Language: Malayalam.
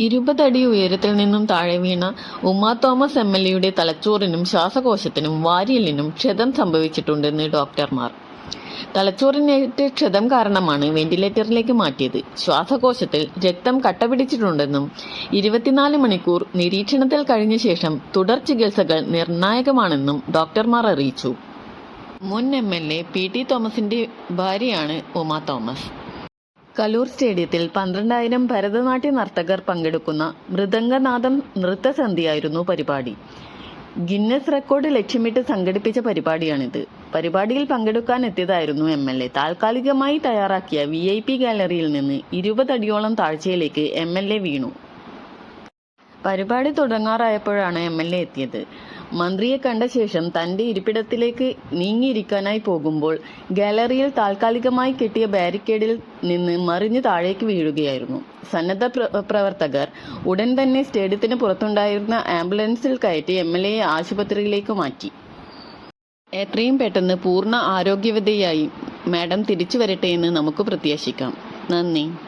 ഇരുപതടി ഉയരത്തിൽ നിന്നും താഴെ വീണ ഉമാ തോമസ് എം എൽ എയുടെ തലച്ചോറിനും ശ്വാസകോശത്തിനും വാരിയലിനും ക്ഷതം സംഭവിച്ചിട്ടുണ്ടെന്ന് ഡോക്ടർമാർ. തലച്ചോറിനേറ്റ ക്ഷതം കാരണമാണ് വെന്റിലേറ്ററിലേക്ക് മാറ്റിയത്. ശ്വാസകോശത്തിൽ രക്തം കട്ടപിടിച്ചിട്ടുണ്ടെന്നും ഇരുപത്തിനാല് മണിക്കൂർ നിരീക്ഷണത്തിൽ കഴിഞ്ഞ ശേഷം തുടർ ചികിത്സകൾ നിർണായകമാണെന്നും ഡോക്ടർമാർ അറിയിച്ചു. മുൻ M L A P T തോമസിന്റെ ഭാര്യയാണ് ഉമാ തോമസ്. കലൂർ സ്റ്റേഡിയത്തിൽ പന്ത്രണ്ടായിരം ഭരതനാട്യ നർത്തകർ പങ്കെടുക്കുന്ന മൃദംഗനാഥം നൃത്തസന്ധിയായിരുന്നു പരിപാടി. ഗിന്നസ് റെക്കോർഡ് ലക്ഷ്യമിട്ട് സംഘടിപ്പിച്ച പരിപാടിയാണിത്. പരിപാടിയിൽ പങ്കെടുക്കാൻ എത്തിയതായിരുന്നു എം എൽ എ. താൽക്കാലികമായി തയ്യാറാക്കിയ വി ഐ പി ഗാലറിയിൽ നിന്ന് ഇരുപതടിയോളം താഴ്ചയിലേക്ക് എം എൽ എ വീണു. പരിപാടി തുടങ്ങാറായപ്പോഴാണ് എം എൽ എ എത്തിയത്. മന്ത്രിയെ കണ്ട ശേഷം തന്റെ ഇരിപ്പിടത്തിലേക്ക് നീങ്ങിയിരിക്കാനായി പോകുമ്പോൾ ഗാലറിയിൽ താൽക്കാലികമായി കെട്ടിയ ബാരിക്കേഡിൽ നിന്ന് മറിഞ്ഞു താഴേക്ക് വീഴുകയായിരുന്നു. സന്നദ്ധ പ്രവർത്തകർ ഉടൻ തന്നെ സ്റ്റേഡിയത്തിന് പുറത്തുണ്ടായിരുന്ന ആംബുലൻസിൽ കയറ്റി എം എൽ എയെ ആശുപത്രിയിലേക്ക് മാറ്റി. എത്രയും പെട്ടെന്ന് പൂർണ ആരോഗ്യവതയായി മാഡം തിരിച്ചു വരട്ടെ എന്ന് നമുക്ക് പ്രത്യാശിക്കാം. നന്ദി.